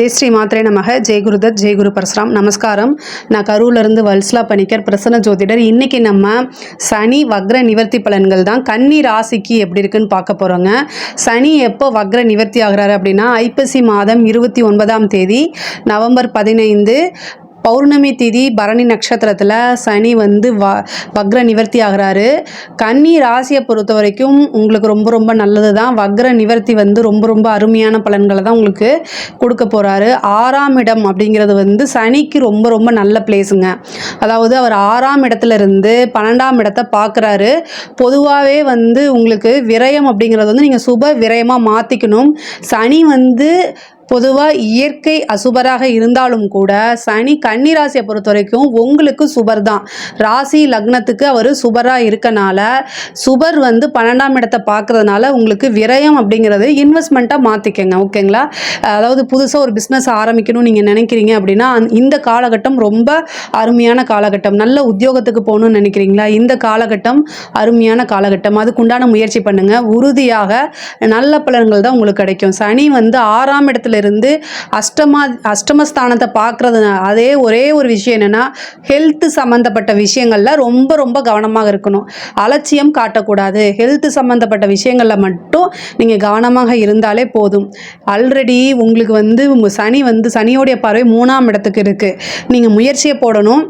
ஜெய் ஸ்ரீ மாத்திரை நமக. ஜெய் குருதத் ஜெய் குரு பரசுராம். நமஸ்காரம். நான் கரூர்லேருந்து வல்ஸ்லா பணிக்கர் பிரசன்ன ஜோதிடர். இன்றைக்கி நம்ம சனி வக்ர நிவர்த்தி பலன்கள் தான். கன்னி ராசிக்கு எப்படி இருக்குன்னு பார்க்க போகிறோங்க சனி எப்போ வக்ர நிவர்த்தி ஆகிறாரு அப்படின்னா ஐப்பசி மாதம் இருபத்தி ஒன்பதாம் தேதி நவம்பர் பதினைந்து பௌர்ணமி திதி பரணி நட்சத்திரத்தில் சனி வந்து வ வக்ர நிவர்த்தி ஆகிறாரு. கன்னி ராசியை பொறுத்த வரைக்கும் உங்களுக்கு ரொம்ப ரொம்ப நல்லது தான் வக்ர நிவர்த்தி வந்து ரொம்ப ரொம்ப அருமையான பலன்களை தான் உங்களுக்கு கொடுக்க போகிறாரு ஆறாம் இடம் அப்படிங்கிறது வந்து சனிக்கு ரொம்ப ரொம்ப நல்ல பிளேஸுங்க அதாவது அவர் ஆறாம் இடத்துல இருந்து பன்னெண்டாம் இடத்தை பார்க்குறாரு. பொதுவாகவே வந்து உங்களுக்கு விரயம் அப்படிங்கிறது வந்து நீங்கள் சுப விரயமாக மாற்றிக்கணும் சனி வந்து பொதுவாக இயற்கை அசுபராக இருந்தாலும் கூட சனி கன்னிராசியை பொறுத்த வரைக்கும் உங்களுக்கு சுபர் தான் ராசி லக்னத்துக்கு அவர் சுபராக இருக்கனால சுபர் வந்து பன்னெண்டாம் இடத்தை பார்க்கறதுனால உங்களுக்கு விரயம் அப்படிங்கிறது இன்வெஸ்ட்மெண்ட்டாக மாற்றிக்கங்க ஓகேங்களா? அதாவது புதுசாக ஒரு பிஸ்னஸ் ஆரம்பிக்கணும்னு நீங்கள் நினைக்கிறீங்க அப்படின்னா இந்த காலகட்டம் ரொம்ப அருமையான காலகட்டம். நல்ல உத்தியோகத்துக்கு போகணும்னு நினைக்கிறீங்களா? இந்த காலகட்டம் அருமையான காலகட்டம். அதுக்குண்டான முயற்சி பண்ணுங்கள் உறுதியாக நல்ல பலன்கள் தான் உங்களுக்கு கிடைக்கும். சனி வந்து ஆறாம் இடத்துல இருந்து அஷ்டமா அஷ்டமஸ்தானத்தை பார்க்கறது அதே ஒரே ஒரு விஷயம் என்னென்னா ஹெல்த்து சம்மந்தப்பட்ட விஷயங்களில் ரொம்ப ரொம்ப கவனமாக இருக்கணும். அலட்சியம் காட்டக்கூடாது. ஹெல்த்து சம்மந்தப்பட்ட விஷயங்களில் மட்டும் நீங்கள் கவனமாக இருந்தாலே போதும். ஆல்ரெடி உங்களுக்கு வந்து உங்கள் சனி வந்து சனியோடைய பார்வை மூணாம் இடத்துக்கு இருக்குது நீங்கள் முயற்சியை போடணும்.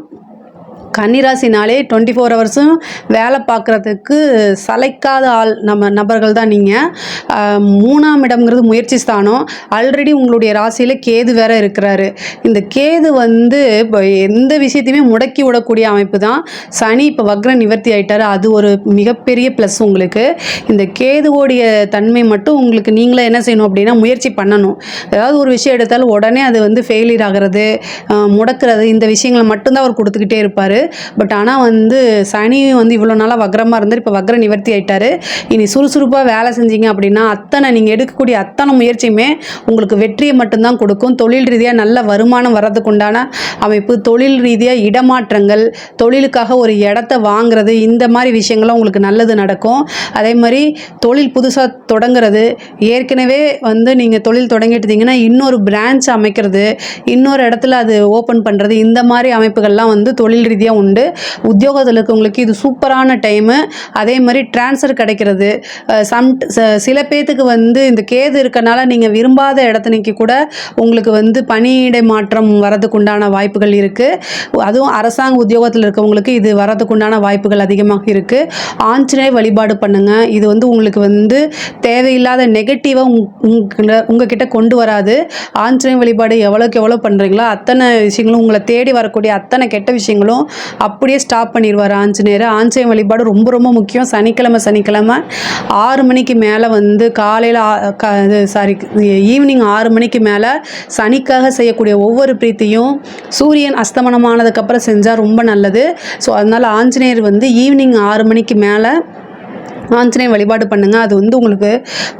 கன்னிராசினாலே டுவெண்ட்டி ஃபோர் ஹவர்ஸும் வேலை பார்க்குறதுக்கு சளைக்காத ஆள் நம்ம நபர்கள் தான் நீங்கள் மூணாம் இடம்ங்கிறது முயற்சி ஸ்தானம். ஆல்ரெடி உங்களுடைய ராசியில் கேது வேற இருக்கிறாரு. இந்த கேது வந்து இப்போ எந்த விஷயத்தையுமே முடக்கி விடக்கூடிய அமைப்பு தான். சனி இப்போ வக்ர நிவர்த்தி ஆயிட்டாரு. அது ஒரு மிகப்பெரிய ப்ளஸ் உங்களுக்கு. இந்த கேதுவோடைய தன்மை மட்டும் உங்களுக்கு நீங்களே என்ன செய்யணும் அப்படின்னா முயற்சி பண்ணணும். ஏதாவது ஒரு விஷயம் எடுத்தாலும் உடனே அது வந்து ஃபெயிலியர் ஆகிறது முடக்கிறது இந்த விஷயங்களை மட்டும்தான் அவர் கொடுத்துக்கிட்டே இருப்பார். பட் ஆனால் வந்து சனி வந்து இவ்வளோ நாளாக வக்ரமாக இருந்தார் இப்போ வக்ர நிவர்த்தி ஆகிட்டார் இனி சுறுசுறுப்பாக வேலை செஞ்சீங்க அப்படின்னா அத்தனை நீங்கள் எடுக்கக்கூடிய அத்தனை முயற்சியுமே உங்களுக்கு வெற்றியை மட்டும்தான் கொடுக்கும். தொழில் ரீதியாக நல்ல வருமானம் வர்றதுக்கு உண்டான அமைப்பு தொழில் ரீதியாக இடமாற்றங்கள் தொழிலுக்காக ஒரு இடத்த வாங்குறது இந்த மாதிரி விஷயங்கள்லாம் உங்களுக்கு நல்லது நடக்கும். அதே மாதிரி தொழில் புதுசாக தொடங்குறது ஏற்கனவே வந்து நீங்கள் தொழில் தொடங்கிட்டீங்கன்னா இன்னொரு பிரான்ச் அமைக்கிறது இன்னொரு இடத்துல அது ஓப்பன் பண்ணுறது இந்த மாதிரி அமைப்புகள்லாம் வந்து தொழில் ரீதியாக உண்டு. உத்தியோகத்தில் இருக்கவங்களுக்கு இது சூப்பரான டைமு அதே மாதிரி ட்ரான்ஸ்ஃபர் கிடைக்கிறது. சம் ச- சில பேர்த்துக்கு வந்து இந்த கேது இருக்கனால நீங்கள் விரும்பாத இடத்துனைக்கு கூட உங்களுக்கு வந்து பணியிடை மாற்றம் வரதுக்கு உண்டான வாய்ப்புகள் இருக்குது அதுவும் அரசாங்க உத்தியோகத்தில் இருக்கவங்களுக்கு இது வரதுக்கு உண்டான வாய்ப்புகள் அதிகமாக இருக்குது ஆஞ்சநேய வழிபாடு பண்ணுங்கள் இது வந்து உங்களுக்கு வந்து தேவையில்லாத நெகட்டிவாக உங்களை உங்ககிட்ட கொண்டு வராது. ஆஞ்சநேய வழிபாடு எவ்வளோக்கு எவ்வளோ பண்ணுறீங்களோ அத்தனை விஷயங்களும் உங்களை தேடி வரக்கூடிய அத்தனை கெட்ட விஷயங்களும் அப்படியே ஸ்டாப் பண்ணிடுவார் ஆஞ்சநேயர் ஆஞ்சநேய வழிபாடு ரொம்ப ரொம்ப முக்கியம். சனிக்கிழமை சனிக்கிழமை ஆறு மணிக்கு மேலே வந்து காலையில் சாரி ஈவினிங் ஆறு மணிக்கு மேலே சனிக்காக செய்யக்கூடிய ஒவ்வொரு பிரீத்தியும் சூரியன் அஸ்தமனமானதுக்கப்புறம் செஞ்சால் ரொம்ப நல்லது. ஸோ அதனால் ஆஞ்சநேயர் வந்து ஈவினிங் ஆறு மணிக்கு மேலே ஆஞ்சநேயம் வழிபாடு பண்ணுங்க. அது வந்து உங்களுக்கு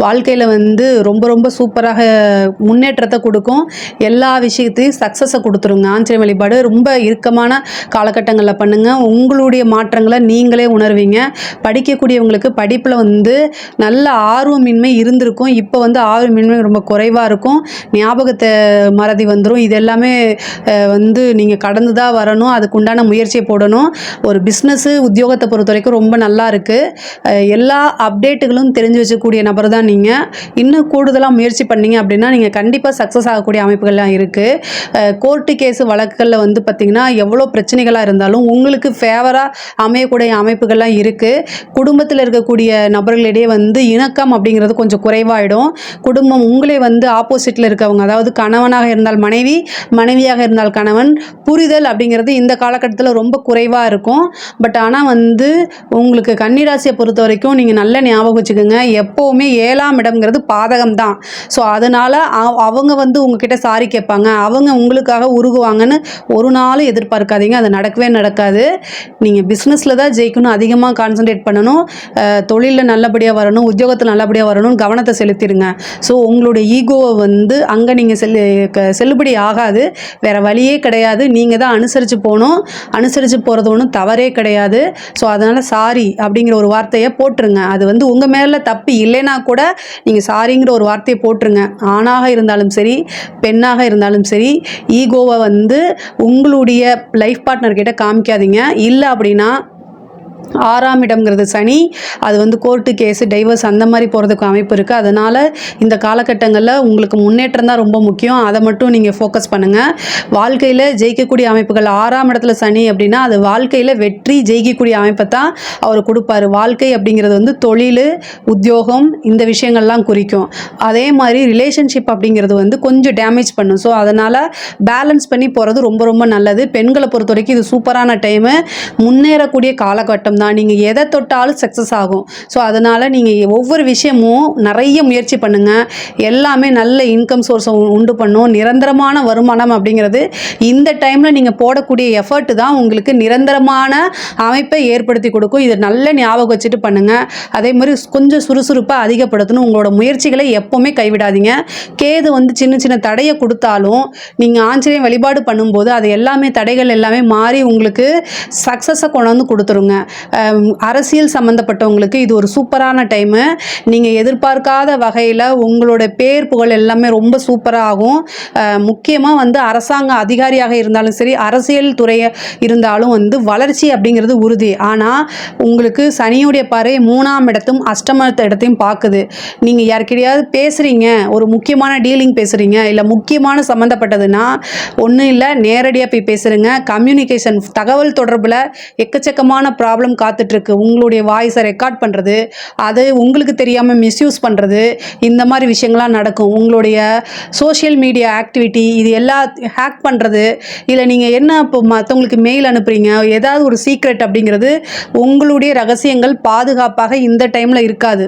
வாழ்க்கையில் வந்து ரொம்ப ரொம்ப சூப்பராக முன்னேற்றத்தை கொடுக்கும். எல்லா விஷயத்தையும் சக்ஸஸை கொடுத்துருங்க. ஆஞ்சநேய வழிபாடு ரொம்ப இறுக்கமான காலகட்டங்களில் பண்ணுங்க. உங்களுடைய மாற்றங்களை நீங்களே உணர்வீங்க. படிக்கக்கூடியவங்களுக்கு படிப்பில் வந்து நல்ல ஆர்வமின்மை இருந்திருக்கும். இப்போ வந்து ஆர்வமின்மை ரொம்ப குறைவாக இருக்கும். ஞாபகத்தை மறதி வந்துடும் இது எல்லாமே வந்து நீங்கள் கடந்து தான் வரணும். அதுக்குண்டான முயற்சியை போடணும். ஒரு பிஸ்னஸ்ஸு உத்தியோகத்தை பொறுத்த வரைக்கும் ரொம்ப நல்லா இருக்குது எல்லா அப்டேட்டுகளும் தெரிஞ்சு வச்சக்கூடிய நபர் தான் நீங்கள் இன்னும் கூடுதலாக முயற்சி பண்ணீங்க அப்படின்னா நீங்கள் கண்டிப்பாக சக்ஸஸ் ஆகக்கூடிய அமைப்புகள்லாம் இருக்குது கோர்ட்டு கேஸு வழக்குகளில் வந்து பார்த்திங்கன்னா எவ்வளோ பிரச்சனைகளாக இருந்தாலும் உங்களுக்கு ஃபேவராக அமையக்கூடிய அமைப்புகள்லாம் இருக்குது குடும்பத்தில் இருக்கக்கூடிய நபர்களிடையே வந்து இணக்கம் அப்படிங்கிறது கொஞ்சம் குறைவாயிடும். குடும்பம் உங்களே வந்து ஆப்போசிட்டில் இருக்கவங்க அதாவது கணவனாக இருந்தால் மனைவி மனைவியாக இருந்தால் கணவன் புரிதல் அப்படிங்கிறது இந்த காலகட்டத்தில் ரொம்ப குறைவாக இருக்கும். பட் ஆனால் வந்து உங்களுக்கு கன்னிராசியை பொறுத்த வரைக்கும் நீங்கள் நல்ல ஞாபகம் வச்சுக்கோங்க. எப்போவுமே ஏழாம் இடம்ங்கிறது பாதகம் தான் ஸோ அதனால் அவங்க வந்து உங்ககிட்ட சாரி கேட்பாங்க. அவங்க உங்களுக்காக உருகுவாங்கன்னு ஒரு நாளும் எதிர்பார்க்காதீங்க. அது நடக்கவே நடக்காது. நீங்கள் பிஸ்னஸில் தான் ஜெயிக்கணும். அதிகமாக கான்சன்ட்ரேட் பண்ணணும். தொழிலில் நல்லபடியாக வரணும். உத்தியோகத்தில் நல்லபடியாக வரணும் கவனத்தை செலுத்திடுங்க. ஸோ உங்களுடைய ஈகோவை வந்து அங்கே நீங்கள் செல்லு க- செல்லுபடி ஆகாது. வேறு வழியே கிடையாது. நீங்கள் தான் அனுசரித்து போகணும். அனுசரித்து போகிறது ஒன்றும் தவறே கிடையாது. ஸோ அதனால் சாரி அப்படிங்கிற ஒரு வார்த்தையை போட்டு போட்டுருங்க. அது வந்து உங்கள் மேலே தப்பு இல்லைன்னா கூட நீங்கள் சாரிங்கிற ஒரு வார்த்தையை போட்டுருங்க. ஆணாக இருந்தாலும் சரி பெண்ணாக இருந்தாலும் சரி ஈகோவை வந்து உங்களுடைய லைஃப் பார்ட்னர்கிட்ட காமிக்காதீங்க. இல்லை அப்படின்னா ஆறாம் இடம்ங்கிறது சனி அது வந்து கோர்ட்டு கேஸு டைவர்ஸ் அந்த மாதிரி போகிறதுக்கு அமைப்பு இருக்குது அதனால் இந்த காலகட்டங்களில் உங்களுக்கு முன்னேற்றம் தான் ரொம்ப முக்கியம். அதை மட்டும் நீங்கள் ஃபோக்கஸ் பண்ணுங்கள் வாழ்க்கையில் ஜெயிக்கக்கூடிய அமைப்புகள் ஆறாம் இடத்துல சனி அப்படின்னா அது வாழ்க்கையில் வெற்றி ஜெயிக்கக்கூடிய அமைப்பை தான் அவர் கொடுப்பாரு. வாழ்க்கை அப்படிங்கிறது வந்து தொழில் உத்தியோகம் இந்த விஷயங்கள்லாம் குறிக்கும். அதே மாதிரி ரிலேஷன்ஷிப் அப்படிங்கிறது வந்து கொஞ்சம் டேமேஜ் பண்ணும். ஸோ அதனால் பேலன்ஸ் பண்ணி போகிறது ரொம்ப ரொம்ப நல்லது. பெண்களை பொறுத்த வரைக்கும் இது சூப்பரான டைமு முன்னேறக்கூடிய காலகட்டம் தான் நீங்கள் எதை தொட்டாலும் சக்ஸஸ் ஆகும். ஸோ அதனால் நீங்கள் ஒவ்வொரு விஷயமும் நிறைய முயற்சி பண்ணுங்கள் எல்லாமே நல்ல இன்கம் சோர்ஸை உண்டு பண்ணும். நிரந்தரமான வருமானம் அப்படிங்கிறது இந்த டைமில் நீங்கள் போடக்கூடிய எஃபர்ட் தான் உங்களுக்கு நிரந்தரமான அமைப்பை ஏற்படுத்தி கொடுக்கும். இது நல்ல ஞாபகம் வச்சுட்டு பண்ணுங்கள் அதே மாதிரி கொஞ்சம் சுறுசுறுப்பாக அதிகப்படுத்தணும். உங்களோட முயற்சிகளை எப்போவுமே கைவிடாதீங்க. கேது வந்து சின்ன சின்ன தடையை கொடுத்தாலும் நீங்கள் ஆஞ்சநேயம் வழிபாடு பண்ணும்போது அது எல்லாமே தடைகள் எல்லாமே மாறி உங்களுக்கு சக்ஸஸை கொண்டு வந்து கொடுத்துருங்க. அரசியல் சம்மந்தப்பட்டவங்களுக்கு இது ஒரு சூப்பரான டைமு நீங்கள் எதிர்பார்க்காத வகையில் உங்களோட பேர் புகழ் எல்லாமே ரொம்ப சூப்பராகும் முக்கியமாக வந்து அரசாங்க அதிகாரியாக இருந்தாலும் சரி அரசியல் துறையை இருந்தாலும் வந்து வளர்ச்சி அப்படிங்கிறது உறுதி. ஆனால் உங்களுக்கு சனியுடைய பாறை மூணாம் இடத்தும் அஷ்டமத்த இடத்தையும் பார்க்குது. நீங்கள் யாருக்கிடையாவது பேசுகிறீங்க ஒரு முக்கியமான டீலிங் பேசுகிறீங்க இல்லை முக்கியமான சம்மந்தப்பட்டதுன்னா ஒன்றும் இல்லை நேரடியாக போய் பேசுகிறீங்க கம்யூனிகேஷன் தகவல் தொடர்பில் எக்கச்சக்கமான ப்ராப்ளம் காத்துட்ருக்கு. உங்களுடைய வாய்ஸை ரெக்கார்ட் பண்ணுறது அது உங்களுக்கு தெரியாமல் மிஸ்யூஸ் பண்ணுறது இந்த மாதிரி விஷயங்கள்லாம் நடக்கும். உங்களுடைய சோஷியல் மீடியா ஆக்டிவிட்டி இது எல்லா ஹேக் பண்ணுறது இல்லை நீங்கள் என்ன இப்போ மற்றவங்களுக்கு மெயில் அனுப்புகிறீங்க ஏதாவது ஒரு சீக்ரெட் அப்படிங்கிறது உங்களுடைய ரகசியங்கள் பாதுகாப்பாக இந்த டைமில் இருக்காது.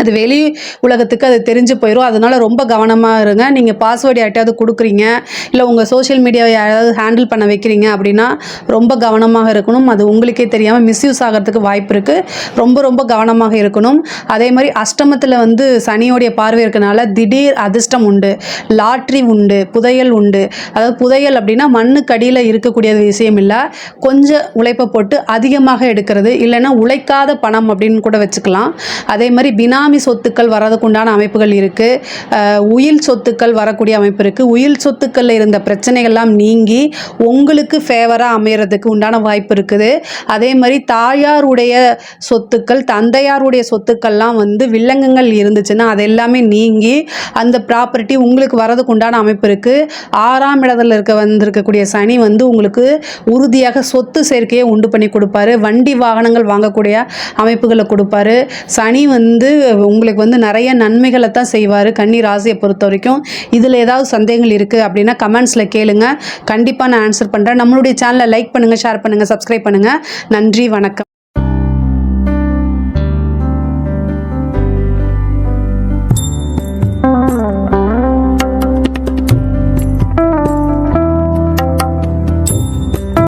அது வெளி உலகத்துக்கு அது தெரிஞ்சு போயிடும் அதனால் ரொம்ப கவனமாக இருங்க. நீங்கள் பாஸ்வேர்டு யார்ட்டையாவது கொடுக்குறீங்க இல்லை உங்கள் சோஷியல் மீடியாவை யாராவது ஹேண்டில் பண்ண வைக்கிறீங்க அப்படின்னா ரொம்ப கவனமாக இருக்கணும். அது உங்களுக்கே தெரியாமல் மிஸ்யூஸ் ஆகிறதுக்கு வாய்ப்பு இருக்குது ரொம்ப ரொம்ப கவனமாக இருக்கணும். அதே மாதிரி அஷ்டமத்தில் வந்து சனியோடைய பார்வை இருக்கனால திடீர் அதிர்ஷ்டம் உண்டு. லாட்ரி உண்டு புதையல் உண்டு. அதாவது புதையல் அப்படின்னா மண்ணுக்கு அடியில் இருக்கக்கூடிய விஷயம் இல்லை. கொஞ்சம் உழைப்பை போட்டு அதிகமாக எடுக்கிறது இல்லைன்னா உழைக்காத பணம் அப்படின்னு கூட வச்சுக்கலாம். அதே மாதிரி பினாமி சொத்துக்கள் வர்றதுக்குண்டான அமைப்புகள் இருக்குது உயில் சொத்துக்கள் வரக்கூடிய அமைப்பு இருக்குது உயில் சொத்துக்களில் இருந்த பிரச்சனைகள்லாம் நீங்கி உங்களுக்கு ஃபேவராக அமையறதுக்கு உண்டான வாய்ப்பு இருக்குது. அதே மாதிரி தாயாருடைய சொத்துக்கள் தந்தையாருடைய சொத்துக்கள்லாம் வந்து வில்லங்கங்கள் இருந்துச்சுன்னா அது எல்லாமே நீங்கி அந்த ப்ராப்பர்ட்டி உங்களுக்கு வரதுக்கு உண்டான அமைப்பு இருக்குது ஆறாம் இடத்துல இருக்க வந்திருக்கக்கூடிய சனி வந்து உங்களுக்கு உறுதியாக சொத்து சேர்க்கையை உண்டு பண்ணி கொடுப்பாரு. வண்டி வாகனங்கள் வாங்கக்கூடிய அமைப்புகளை கொடுப்பாரு. சனி வந்து உங்களுக்கு வந்து நிறைய நன்மைகளை தான் செய்வார். கன்னி ராசியை பொறுத்த வரைக்கும். இதில் ஏதாவது சந்தேகங்கள் இருக்குது அப்படின்னா கமெண்ட்ஸில் கேளுங்க. கண்டிப்பாக நான் ஆன்சர் பண்ணுறேன் நம்மளுடைய சேனலை லைக் பண்ணுங்கள் ஷேர் பண்ணுங்கள் சப்ஸ்கிரைப் பண்ணுங்கள் நன்றி வணக்கம்.